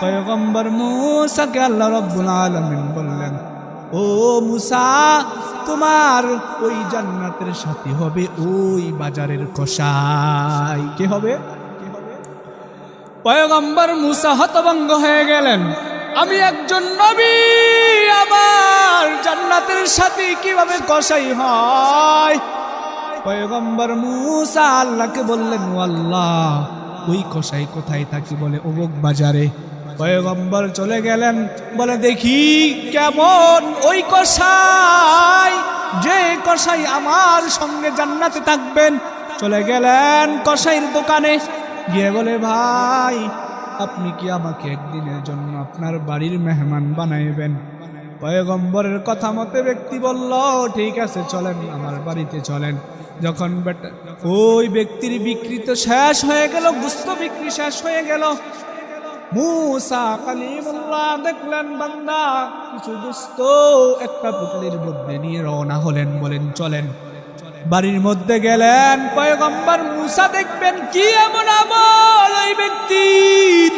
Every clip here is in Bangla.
পয়গম্বর মুসাকে আল্লাহ রব্বুল আলামিন বললেন, ও মুসা, তোমার ওই জান্নাতের সাথী হবে ওই বাজারের কসাই। কে হবে? পয়গম্বর মুসা হতভঙ্গ হয়ে গেলেন, আমি একজন নবী, আমার জান্নাতের সাথে কীভাবে কসাই হয়? পয়গম্বর মুসা আল্লাহকে বললেন "ও আল্লাহ ওই কসাই কোথায় থাকি বলে? অমুক বাজারে। পয়গম্বর চলে গেলেন, বলে, দেখি কেমন ওই কষাই যে কসাই আমার সঙ্গে জান্নাতে থাকবেন। চলে গেলেন কসাইয়ের দোকানে, গিয়ে বলে, ভাই, আপনি কি আমাকে একদিনের জন্য আপনার বাড়ির মেহমান বানাইবেন? পয়গম্বরের কথা মতে ব্যক্তি বলল, ঠিক আছে, চলেন, আমার বাড়িতে চলেন। যখন ওই ব্যক্তির বিক্রি তো শেষ হয়ে গেল, গুস্ত বিক্রি শেষ হয়ে গেল। মুসা কালিমুল্লাহ দেখলেন বান্দা, কিছু গুস্ত একটা পুটলির মধ্যে নিয়ে রওনা হলেন, বলেন, চলেন। বাড়ির মধ্যে গেলেন, পয়গম্বর মুসা দেখবেন কি এমন আমল ওই ব্যক্তির।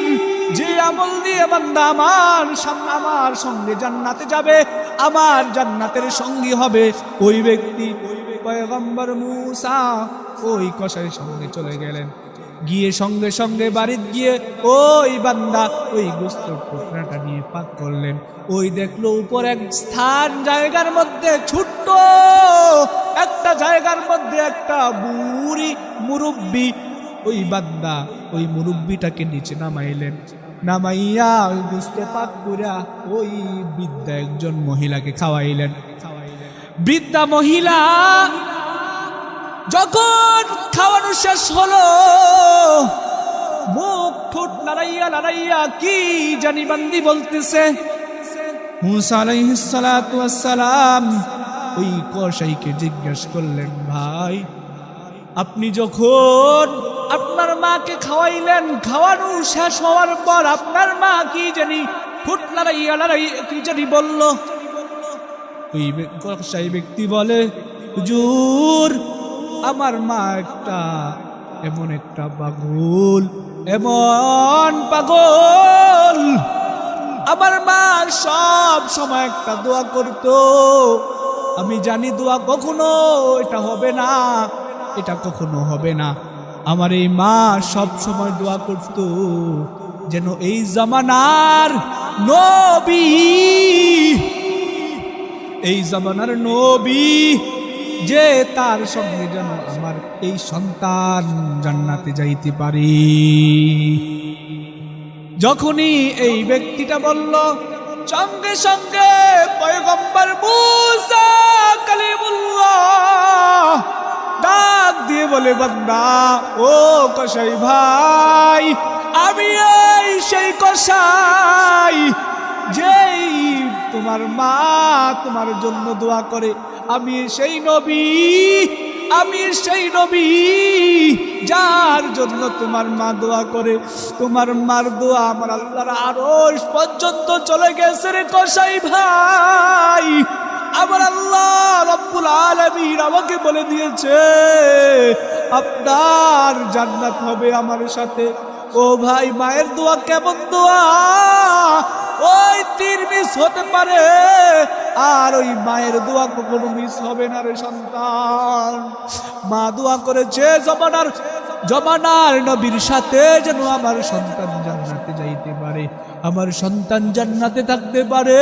যে আমল দিয়ে বান্দা আমার আমার সঙ্গে জান্নাতে যাবে, আমার জান্নাতের সঙ্গী হবে। ওই ব্যক্তি, পয়গম্বর মুসা ওই কষাইয়ের সঙ্গে চলে গেলেন। গিয়ে সঙ্গে সঙ্গে বাড়িতে গিয়ে ওই বান্দা ওই গোস্ত টুকরাটা নিয়ে পাক করলেন। ওই দেখল উপর এক স্থান জায়গার মধ্যে ছোট্ট একটা জায়গার মধ্যে একটা বুড়ি মুরব্বি। ওই বান্দা ওই মুরব্বিটাকে নিচে নামাইলেন। নামাইয়া ওই গুস্ত পাক করিয়া ওই বৃদ্ধা একজন মহিলাকে খাওয়াইলেন। বৃদ্ধা মহিলা যখন খাওয়ানো শেষ হলো। মুখ ঠোঁট লড়াইয়া লড়াইয়া কি জানি বান্দি বলতেছে। মুসা আলাইহিস সালাতু ওই কসাইকে জিজ্ঞেস করলেন, ভাই, আপনি যখন আপনার মাকে খাওয়াইলেন, খাওয়ানো শেষ হওয়ার পর আপনার মা কি জানি ফুট লড়াইয়া লড়াই কি জানি বলল? ওই কসাই ব্যক্তি বলে, হুজুর আমার মা একটা, এমন একটা পাগল, এমন পাগল। আমার মা সব সময় একটা দোয়া করতো, আমি জানি দোয়া কখনো এটা হবে না, এটা কখনো হবে না। আমার এই মা সব সময় দোয়া করতো, যেন এই জামানার নবী, এই জামানার নবী যে তার সঙ্গে যেন আমার এই সন্তান জান্নাতে যাইতে পারি। যখনই এই ব্যক্তিটা বলল, সঙ্গে সঙ্গে পয়গম্বর ডাক দিয়ে বলে, বান্দা, ও কসাই ভাই, আমি এই সেই কসাই যেই তোমার মা তোমার জন্য দোয়া করে, আমি সেই নবী, আমি সেই নবী যার জন্য তোমার মা দোয়া করে। তোমার মার দোয়া আমার আল্লাহর আরও পর্যন্ত চলে গেছে রে কসাই ভাই। আমার আল্লাহ রব্বুল আলামিন আমাকে বলে দিয়েছে, আপনার জান্নাত হবে আমার সাথে। ও ভাই, মায়ের দোয়া কেমন দোয়া? মিস হতে পারে, আর ওই মায়ের দোয়া কখনো মিস হবে না রে সন্তান। মা দোয়া করেছে জমানার জমানার নবীর সাথে যেন আমার সন্তান জান্নাতে যাইতে পারে, আমার সন্তান জান্নাতে থাকতে পারে।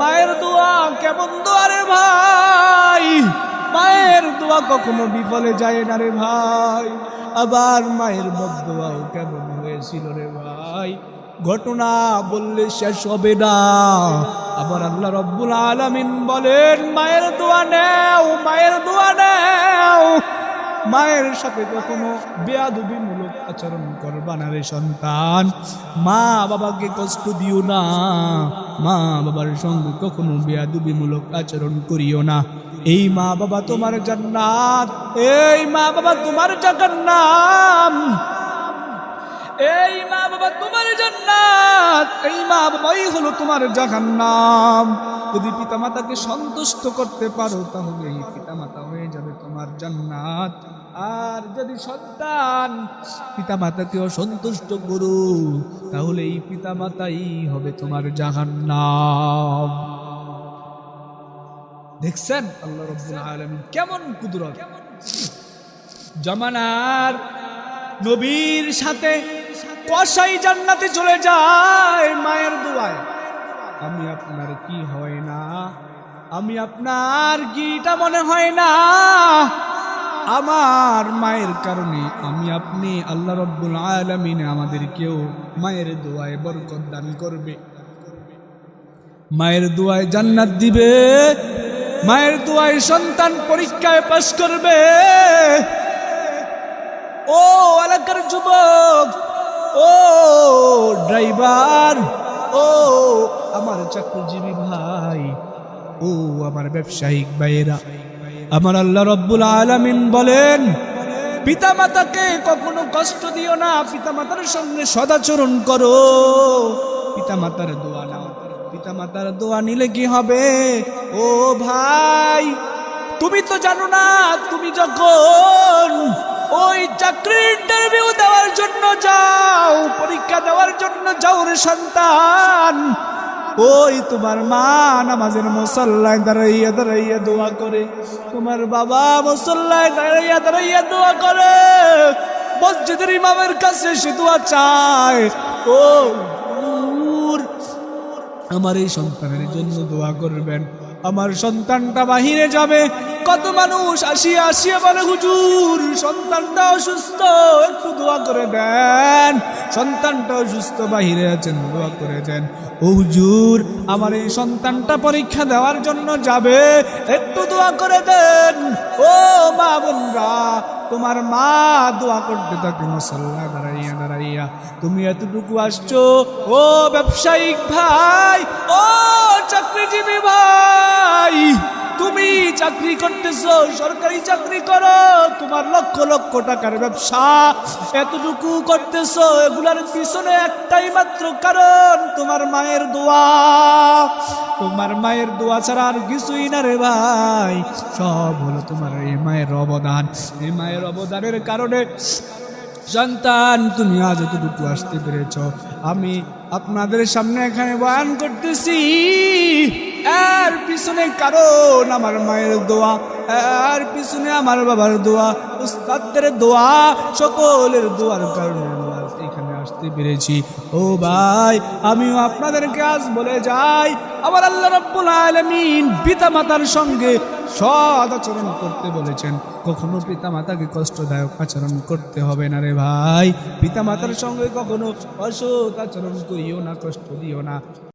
মায়ের দোয়া কেমন দোয়া রে ভাই? মায়ের দোয়া কখনো বিফলে যায় না রে ভাই। আবার মায়ের বদোয়াও কেমন হয়েছিল রে ভাই? ঘটনা বললে শেষ হবে না। আবার আল্লাহ রব্বুল আলামিন বলেন, মায়ের দোয়া নেও, মায়ের দোয়া নেও। মায়ের সাথে কখনো বেয়াদবিমূলক আচরণ করবা না রে সন্তান। মা বাবাকে কষ্ট দিও না। মা বাবার সঙ্গে কখনো বেয়াদবিমূলক আচরণ করিও না। এই মা বাবা তোমার জান্নাত, এই মা বাবা তোমার জাহান্নাম। এই মা বাবা তোমার জান্নাত, এই মা বাবাই হলো তোমার জাহান্নাম। যদি পিতামাতাকে সন্তুষ্ট করতে পারো, তাহলে এই পিতামাতা হয়ে যাবে তোমার জান্নাত। আর যদি সন্তান পিতা মাতাকেও সন্তুষ্ট করো, তাহলে এই পিতা মাতাই হবে তোমার জাহান্নাম। দেখছেন? আল্লাহ রব্বুল আলামিন কেমন কুদরত। জমানার নবীর সাথে কসাই জান্নাতে চলে যায় মায়ের দোয়ায়। আমি আপনার কি হয় না? আমি আপনার গিটা মনে হয় না। আমার মায়ের কারণে আমি আপনি আল্লাহ রব্বুল আলমিনে আমাদেরকেও মায়ের দোয়ায় বরকত দান করবে। মায়ের দোয়ায় জান্নাত দিবে। মায়ের দোয়ায় সন্তান পরীক্ষায় পাশ করবে। ও এলাকার যুবক ও ড্রাইভার, ও আমার চাকরিজীবী ভাই, ও আমার ব্যবসায়িক ভাইয়েরা। আমার আল্লাহ রব্বুল আলামিন বলেন পিতা মাতাকে কখনো কষ্ট দিও না পিতা মাতার সঙ্গে সদাচরণ করো। পিতা মাতার দোয়া নাও পিতা মাতার দোয়া নিলে কি হবে? ও ভাই, তুমি তো জানো না, তুমি যখন ওই চাকরির ইন্টারভিউ দেওয়ার জন্য যাও, পরীক্ষা দেওয়ার জন্য যাও রে সন্তান। ওই তোমার মা নামাজের মুসল্লায় দাঁড়াইয়া দাঁড়াইয়া দোয়া করে, তোমার বাবা মুসল্লায় দাঁড়াইয়া দাঁড়াইয়া দোয়া করে। মসজিদের ইমামের কাছে সে দোয়া চায়। ও আমার এই সন্তানের জন্য দোয়া করবেন। আমার সন্তানটা বাহিরে যাবে কত মানুষ আসিয়া আসিয়া বলে, হুজুর সন্তানটা অসুস্থ একটু দোয়া করে দেন। সন্তানটা অসুস্থ বাহিরে আছেন, দোয়া করে দেন। ও হুজুর, আমার এই সন্তানটা পরীক্ষা দেওয়ার জন্য যাবে, একটু দোয়া করে দেন। ও মা বোনরা, তোমার মা দোয়া করতে থাকে মশল্লা দাঁড়াইয়া দাঁড়াইয়া। তুমি এতটুকু আসছো? ও ব্যবসায়িক ভাই, ও চাকরিজীবী ভাই তুমি চাকরি করতেছো, সরকারি চাকরি করো, তোমার লক্ষ লক্ষ টাকার ব্যবসা। এতটুকু করতেছো, এগুলার পিছনে একটাই মাত্র কারণ, তোমার মায়ের দোয়া। তোমার মায়ের দোয়া ছাড়া আর কিছুই না রে ভাই, সব হলো তোমার এই মায়ের অবদান। এই মায়ের অবদানের কারণে সন্তান, তুমি আজ এতটুকু আসতে পেরেছ। আমি আপনাদের সামনে এখানে বয়ান করতেছি এর পিছনে কারণ আমার মায়ের দোয়া, এর পিছনে আমার বাবার দোয়া উস্তাদের দোয়া, সকলের দোয়ার কারণে এখানে আসতে পেরেছি। ও ভাই, আমিও আপনাদেরকে আজ বলে যাই, আমার আল্লাহ রব্বুল আলমিন পিতা মাতার সঙ্গে সদ আচরণ করতে বলেছেন। কখনো পিতা মাতাকে কষ্টদায়ক আচরণ করতে হবে না রে ভাই। পিতা মাতার সঙ্গে কখনো অসৎ আচরণ করিও না, কষ্ট দিও না।